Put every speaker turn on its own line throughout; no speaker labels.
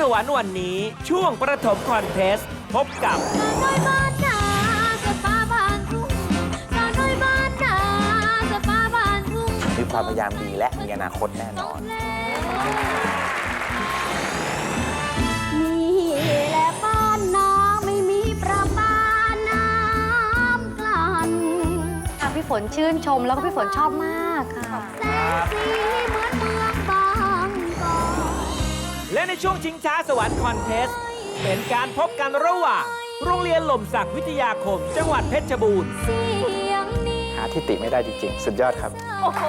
สวรรค์วันนี้ช่วงประถมคอนเทสต์พบกับ
น้อยบ้านนาสปาบ้านทุ่งน้อยบ้านนาสปาบ้านทุ่ง
มีความพยายามดีและมีอนาคตแน่นอน
มีแหละบ้านนาไม่มีประปาน้ำกลั่น
ค่ะพี่ฝนชื่นชมแล้วก็พี่ฝนชอบมากค่ะ
แสงสีเหมื
และในช่วงชิงช้าสวรรค์คอนเทสต์เป็นการพบกันระหว่างโรงเรียนหล่มศักดิ์วิทยาคม จังหวัดเพชรบูรณ์
เสียงนี้
หาที่ติไม่ได้จริงๆ สุดยอดครับ
โอ้โห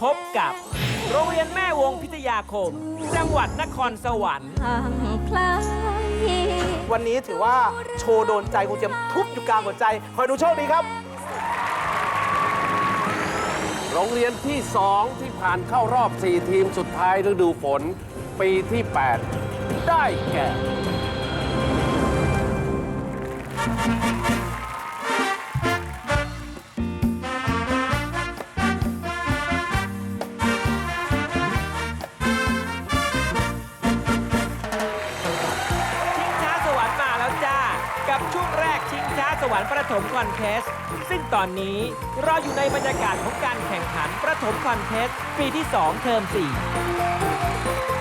พบกับโรงเรียนแม่วงพิทยาคม จังหวัดนครสวรรค์
ทางคลาย
วันนี้ถือว่าโชว์โดนใจครูเจียมทุบอยู่กลางหัวใจ คอยดูโชคดีครับ
โรงเรียนที่ 2 ที่ผ่านเข้ารอบ 4 ทีมสุดท้ายฤดูฝน ปีที่ 8 ได้แก่
สวรรค์ประถมคอนเทสต์ซึ่งตอนนี้เราอยู่ในบรรยากาศของการแข่งขันประถมคอนเทสต์ปีที่ 2 เทอม 4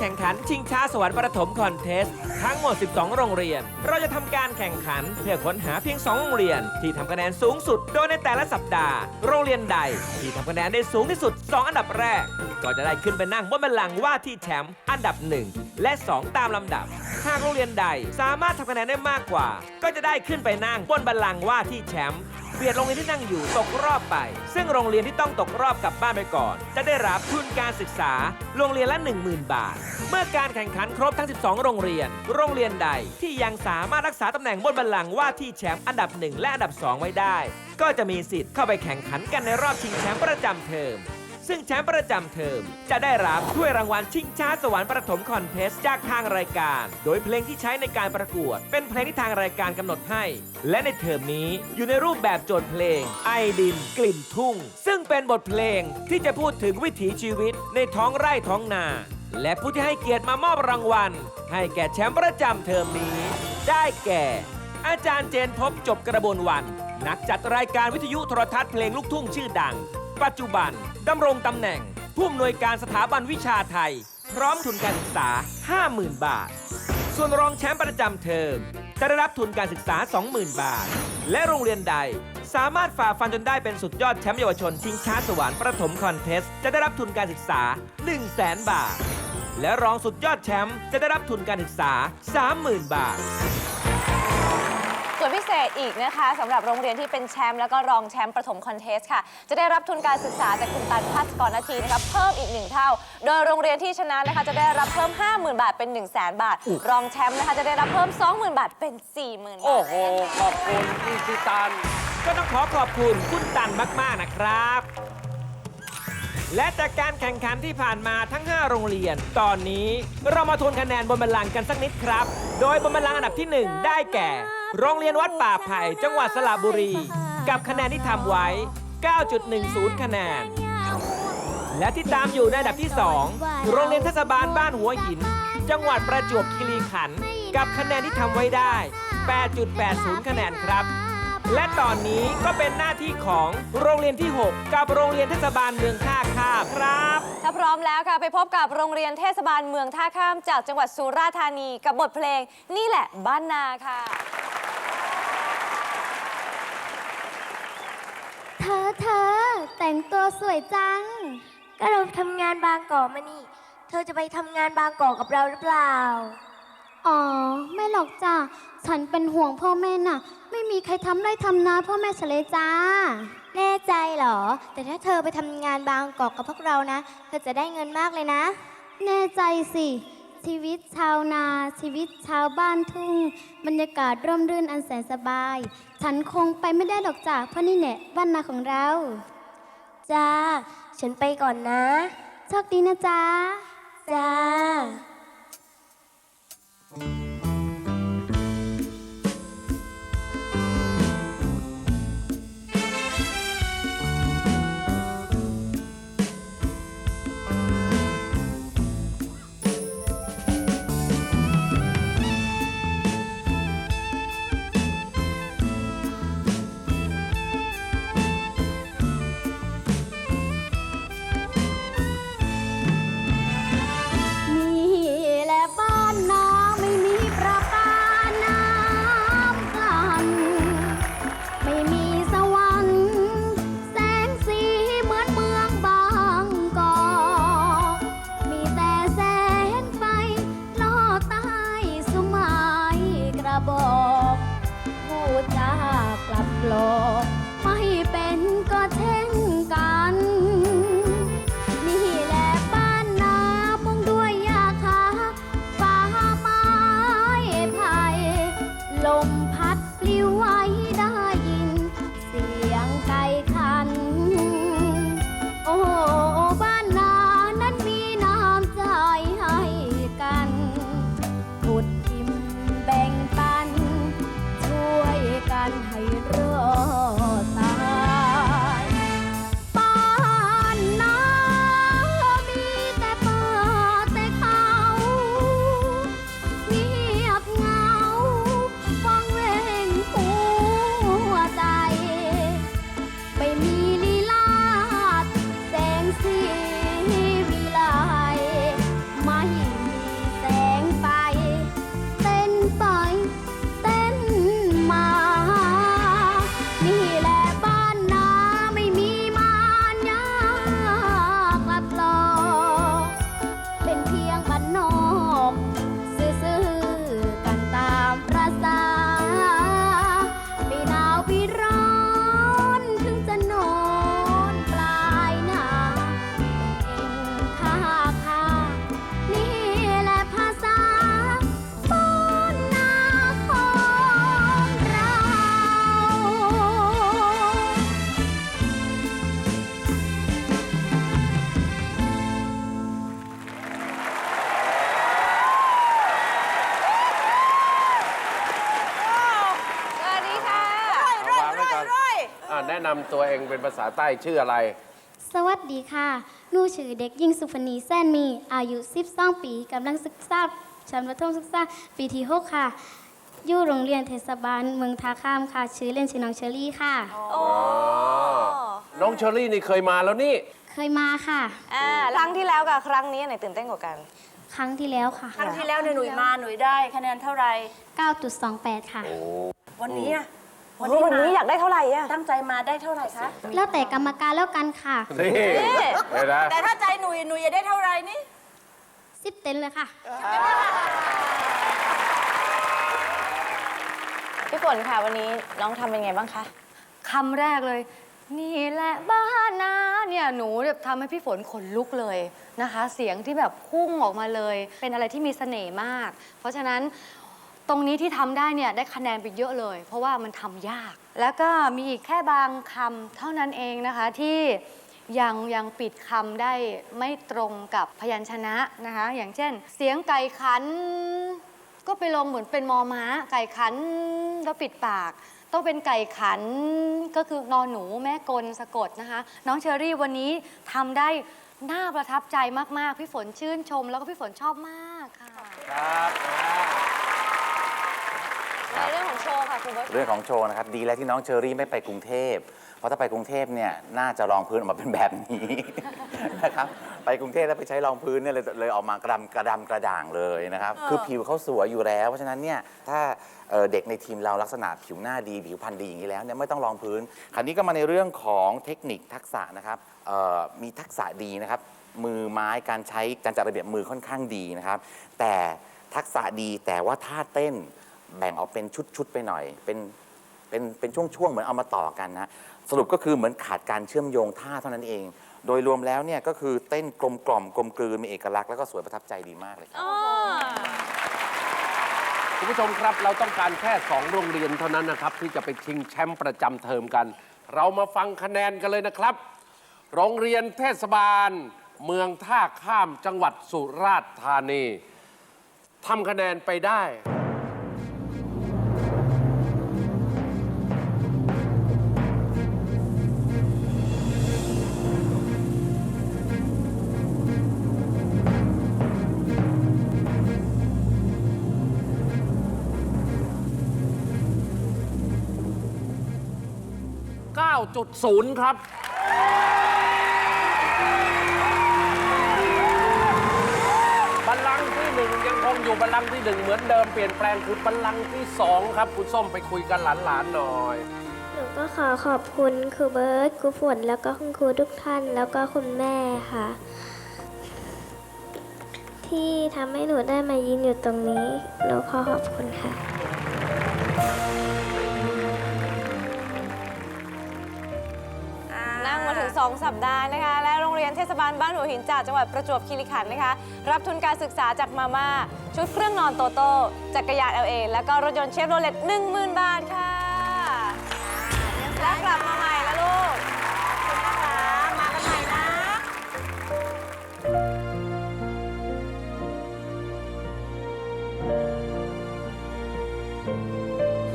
แข่งขันชิงช้าสวรรค์ประถมคอนเทสต์ทั้งหมด 12 โรงเรียน เราจะทำการแข่งขันเพื่อค้นหาเพียง 2 โรงเรียน ที่ทำคะแนนสูงสุดโดยในแต่ละสัปดาห์ โรงเรียนใด ที่ทำคะแนนได้สูงที่สุด 2 อันดับแรก ก็จะได้ขึ้นไปนั่งบนบัลลังก์ว่าที่แชมป์อันดับ 1 และ 2 ตามลำดับหากโรงเรียนใดสามารถทำคะแนนได้มากกว่า ก็จะได้ขึ้นไปนั่งบนบัลลังก์ว่าที่แชมป์ เบียดโรงเรียนที่นั่งอยู่ตกรอบไป ซึ่งโรงเรียนที่ต้องตกรอบกลับบ้านไปก่อน จะได้รับทุนการศึกษาโรงเรียนละ 10,000 บาท เมื่อการแข่งขันครบทั้ง 12 โรงเรียน โรงเรียนใดที่ยังสามารถรักษาตำแหน่งบนบัลลังก์ว่าที่แชมป์อันดับ 1 และอันดับ 2 ไว้ได้ ก็จะมีสิทธิ์เข้าไปแข่งขันกันในรอบชิงแชมป์ประจำเทอม ซึ่งแชมป์ประจำเทอม จะได้รับถ้วยรางวัลชิงช้าสวรรค์ประถมคอนเทสต์จากทางรายการ โดยเพลงที่ใช้ในการประกวด เป็นเพลงที่ทางรายการกำหนดให้ และในเทอมนี้อยู่ในรูปแบบโจทย์เพลง ไอดิน กลิ่นทุ่ง ซึ่งเป็นบทเพลงที่จะพูดถึงวิถีชีวิตในท้องไร่ท้องนา และผู้ที่ให้เกียรติมามอบรางวัล ให้แก่แชมป์ประจำเทอมนี้ ได้แก่ อาจารย์เจนพบจบกระบวนวัน นักจัดรายการวิทยุโทรทัศน์เพลงลูกทุ่งชื่อดัง ปัจจุบันดำรงตำแหน่ง ผู้อำนวยการสถาบันวิชาไทย พร้อมทุนการศึกษา 50,000 บาท ส่วนรองแชมป์ประจำเทอมจะได้รับทุนการศึกษา 20,000 บาท และโรงเรียนใด สามารถฝ่าฟันจนได้เป็นสุดยอดแชมป์เยาวชนชิงช้าสวรรค์ประถมคอนเทสต์จะได้รับทุนการศึกษา 100,000 บาท และรองสุดยอดแชมป์จะได้รับทุนการศึกษา 30,000 บาท
ส่วนพิเศษอีกนะคะสำหรับโรงเรียนที่เป็นแชมป์แล้วก็รองแชมป์ประถมคอนเทสต์ค่ะ จะได้รับทุนการศึกษาจากคุณตันพัฒกรนาทีนะคะเพิ่มอีกหนึ่งเท่า โดยโรงเรียนที่ชนะนะคะจะได้รับเพิ่ม 50,000 บาทเป็น 1 0 0 0 0แบาท รองแชมป์นะคะจะได้รับเพิ่ม 20,000 บาทเป็น 40,000
โอ้
ท
โห ขอบคุณพี่ซิตัน
ก็ต้องขอขอบคุณคุณตันมาก ๆ นะครับ และจากการแข่งขันที่ผ่านมาทั้ง 5 โรงเรียน ตอนนี้เรามาทวนคะแนนบนบัลลังก์กันสักนิดครับ โดยบนบัลลังก์อันดับที่ 1 ได้แก่ โรงเรียนวัดป่าไผ่จังหวัดสระบุรี กับคะแนนที่ทำไว้ 9.10 คะแนน และที่ตามอยู่ในอันดับที่2โรงเรียนเทศบาลบ้านหัวหิน จังหวัดประจวบคีรีขันธ์กับคะแนนที่ทำไว้ได้ 8.80 คะแนนครับ และตอนนี้ก็เป็นหน้าที่ของโรงเรียนที่ 6 กับโรงเรียนเทศบาลเมืองท่าข้ามครับ
ถ้าพร้อมแล้วค่ะ ไปพบกับโรงเรียนเทศบาลเมืองท่าข้ามจากจังหวัดสุราษฎร์ธานีกับบทเพลง นี่แหละบ้านนาค่ะ
เธ อเธอ แต่งตัวสวยจัง
ก็เราทำงานบางกอกมานี่ เธอจะไปทำงานบางกอกกับเราหรือเปล่า
อ๋อ ไม่หรอกจ้าฉันเป็นห่วงพ่อแม่น่ะ ไม่มีใครทำไร่ทำนาพ่อแม่ฉันเลยจ้า
แน่ใจเหรอ แต่ถ้าเธอไปทำงานบางกอกกับพวกเรานะ เธอจะได้เงินมากเลยนะ
แน่ใจสิ ชีวิตชาวนา ชีวิตชาวบ้านทุ่ง บรรยากาศร่มรื่นอันแสนสบาย ฉันคงไปไม่ได้หรอกจ้าเพราะนี่แหละบ้านนาของเรา
จ้า ฉันไปก่อนนะ
โชคดีนะจ๊ะ
จ้า
นำตัวเองเป็นภาษาใต้ชื่ออะไร
สวัสดีค่ะ หนูชื่อเด็กหญิงสุพนีแซนมี อายุ12ปีกำลังศึกษาชั้นประถมศึกษาปีที่6ค่ะ อยู่โรงเรียนเทศบาลเมืองท่าข้ามค่ะ ชื่อเล่นชื่อน้องเชอรี่ค่ะ
โอ้
น้องเชอรี่นี่เคยมาแล้วนี่
เคยมาค่ะ
อ่าครั้งที่แล้วกับครั้งนี้อันไหนตื่นเต้นกว่ากัน
ครั้งที่แล้วค่ะ
ครั้งที่แล้วเนี่ยหนุ่ยมาหนุ่ยได้คะแนนเท่าไหร่
9.28 ค่ะ
วันนี้อะ
วันนี้วันนี้อยากได้เท่าไหร่อะ
ตั้งใจมาได้เท่าไหร่คะ
แล้วแต่กรรมการแล้วกันค่ะ
นี่เห็นไหม
แต่ถ้าใจหนุ่ยหนุ่ยจะได้เท่าไหร่นี่
10เต็นเลยค่ะ
พี่ฝนค่ะวันนี้น้องทำเป็นไงบ้างคะ
คำแรกเลย นี่แหละบ้านนาเนี่ยหนูแบบทำให้พี่ฝนขนลุกเลยนะคะ เสียงที่แบบพุ่งออกมาเลย เป็นอะไรที่มีเสน่ห์มาก เพราะฉะนั้น ตรงนี้ที่ทำได้เนี่ยได้คะแนนไปเยอะเลย เพราะว่ามันทำยาก แล้วก็มีอีกแค่บางคำเท่านั้นเองนะคะที่ยังยังปิดคำได้ไม่ตรงกับพยัญชนะนะคะ อย่างเช่น เสียงไก่ขัน ก็ไปลงเหมือนเป็นมอม้า ไก่ขันแล้วปิดปาก ต้องเป็นไก่ขันก็คือนอนหนูแม่กลสะกดนะคะ น้องเชอรี่วันนี้ทำได้น่าประทับใจมาก ๆ พี่ฝนชื่นชม แล้วก็พี่ฝนชอบมากค่ะ
ครับ
ในเรื่องของโชว์ค่ะคุณเบิร์ต
เรื่องของโชว์นะครับ ดีแล้วที่น้องเชอรี่ไม่ไปกรุงเทพ เพราะถ้าไปกรุงเทพเนี่ยน่าจะรองพื้นออกมาเป็นแบบนี้ นะครับไปกรุงเทพแล้วไปใช้รองพื้นเนี่ยเลยเลยออกมากระดำกระดำกระด่างเลยนะครับ คือผิวเขาสวยอยู่แล้ว เพราะฉะนั้นเนี่ยถ้าเอ่อเด็กในทีมเราลักษณะผิวหน้าดี ผิวพรรณดีอย่างนี้แล้วเนี่ยไม่ต้องรองพื้น คราวนี้ก็มาในเรื่องของเทคนิคทักษะนะครับเอ่อมีทักษะดีนะครับ มือไม้การใช้การจัดระเบียบมือค่อนข้างดีนะครับ แต่ทักษะดีแต่ว่าท่าเต้น แบ่งออกเป็นชุดๆไปหน่อย เป็นเป็นเป็นช่วงๆเหมือนเอามาต่อกันนะสรุปก็คือเหมือนขาดการเชื่อมโยงท่าเท่านั้นเอง โดยรวมแล้วเนี่ยก็คือเต้นกลมกล่อมกลมกลืนมีเอกลักษณ์แล้วก็สวยประทับใจดีมากเลยครับ
คุณผู้ชมครับเราต้องการแค่ 2 โรงเรียนเท่านั้นนะครับ ที่จะไปชิงแชมป์ประจำเทอมกัน เรามาฟังคะแนนกันเลยนะครับ โรงเรียนเทศบาล เมืองท่าข้ามจังหวัดสุราษฎร์ธานีทำคะแนนไปได้ 9.0 ครับ บัลลังก์ที่หนึ่งยังคงอยู่บัลลังก์ที่หนึ่งเหมือนเดิมเปลี่ยนแปลงคือบัลลังก์ที่สองครับ คุณส้มไปคุยกันหลานๆหน่อย
หนูก็ขอขอบคุณครูเบิร์ตครูฝนแล้วก็คุณครูทุกท่าน แล้วก็คุณแม่ค่ะ ที่ทำให้หนูได้มายืนอยู่ตรงนี้หนูขอขอบคุณค่ะ
2 สัปดาห์นะคะ และโรงเรียนเทศบาลบ้านหัวหินจากจังหวัดประจวบคีรีขันธ์นะคะ รับทุนการศึกษาจากมาม่า ชุดเครื่องนอนโตโต้จักรยาน LA แล้วก็รถยนต์เชฟโรเลต10,000 บาทค่ะ แล้วกลับมาใหม่แล้วลูกขอบคุณนะคะมากันใหม่นะ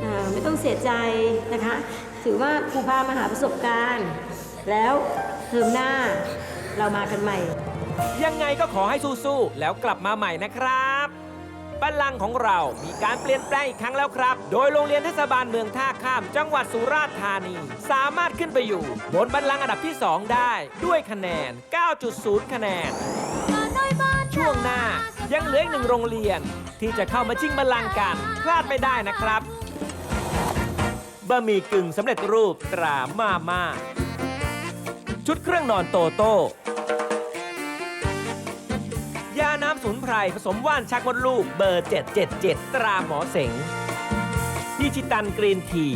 อ่าไม่ต้องเสียใจนะคะ ถือว่าครูพามาหาประสบการณ์ แล้วเทอมหน้าเรามากันใหม่
ยังไงก็ขอให้สู้ๆ แล้วกลับมาใหม่นะครับบัลลังก์ของเรามีการเปลี่ยนแปลงอีกครั้งแล้วครับ โดยโรงเรียนเทศบาลเมืองท่าข้าม จังหวัดสุราษฎร์ธานี สามารถขึ้นไปอยู่ บนบัลลังก์อันดับที่ 2 ได้ ด้วยคะแนน 9.0 คะแนน ช่วงหน้ายังเหลืออีกหนึ่งโรงเรียน ที่จะเข้ามาชิงบัลลังก์กัน พลาดไม่ได้นะครับบะหมี่กึ่งสำเร็จรูปตรามาม่า ชุดเครื่องนอนโตโต้ ยาน้ำสมุนไพรผสมว่านชักมดลูกเบอร์ 777 ตราหมอเสงดิจิตันกรีนที